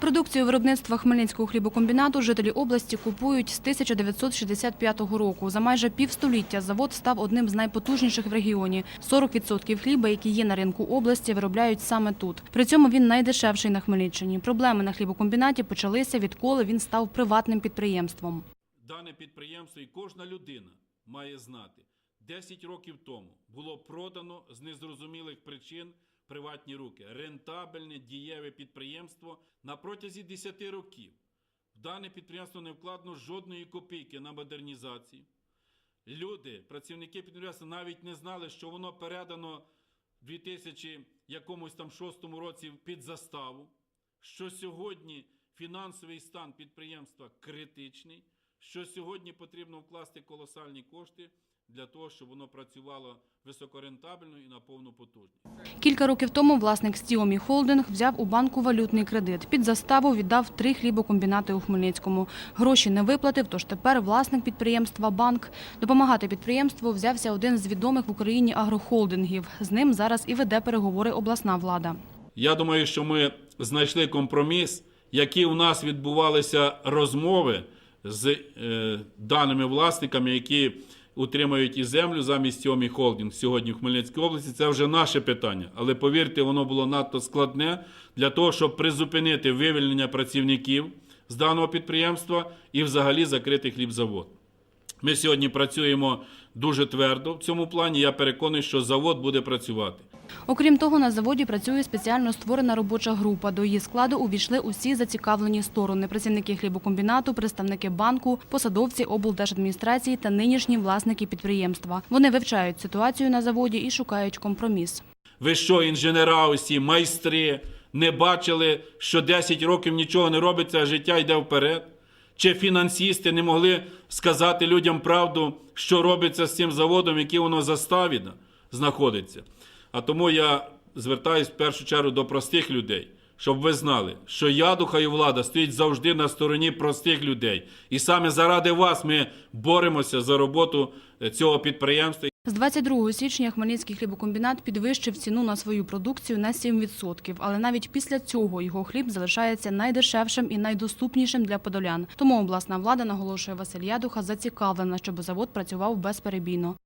Продукцію виробництва Хмельницького хлібокомбінату жителі області купують з 1965 року. За майже півстоліття завод став одним з найпотужніших в регіоні. 40% хліба, які є на ринку області, виробляють саме тут. При цьому він найдешевший на Хмельниччині. Проблеми на хлібокомбінаті почалися відколи він став приватним підприємством. Дане підприємство і кожна людина має знати, 10 років тому було продано з незрозумілих причин приватні руки. Рентабельне дієве підприємство на протязі 10 років. В дане підприємство не вкладено жодної копійки на модернізацію. Люди, працівники підприємства навіть не знали, що воно передано в 2000 якомусь там шостому році під заставу, що сьогодні фінансовий стан підприємства критичний, що сьогодні потрібно вкласти колосальні кошти для того, щоб воно працювало високорентабельно і на повну потужність. Кілька років тому власник Стіомі Холдинг взяв у банку валютний кредит. Під заставу віддав три хлібокомбінати у Хмельницькому. Гроші не виплатив, тож тепер власник підприємства «Банк». Допомагати підприємству взявся один з відомих в Україні агрохолдингів. З ним зараз і веде переговори обласна влада. Я думаю, що ми знайшли компроміс, які у нас відбувалися розмови з е, даними власниками, які утримують і землю замість Тьомі Холдинг сьогодні в Хмельницькій області. Це вже наше питання. Але повірте, воно було надто складне для того, щоб призупинити вивільнення працівників з даного підприємства і взагалі закрити хлібзавод. Ми сьогодні працюємо дуже твердо в цьому плані. Я переконаний, що завод буде працювати. Окрім того, на заводі працює спеціально створена робоча група. До її складу увійшли усі зацікавлені сторони – працівники хлібокомбінату, представники банку, посадовці облдержадміністрації та нинішні власники підприємства. Вони вивчають ситуацію на заводі і шукають компроміс. Ви що, інженера усі, майстри, не бачили, що 10 років нічого не робиться, а життя йде вперед? Чи фінансісти не могли сказати людям правду, що робиться з цим заводом, який воно заставі знаходиться? А тому я звертаюся в першу чергу до простих людей, щоб ви знали, що ядуха і влада стоїть завжди на стороні простих людей. І саме заради вас ми боремося за роботу е, цього підприємства. З 22 січня Хмельницький хлібокомбінат підвищив ціну на свою продукцію на 7%. Але навіть після цього його хліб залишається найдешевшим і найдоступнішим для подолян. Тому обласна влада, наголошує Василь Ядуха, зацікавлена, щоб завод працював безперебійно.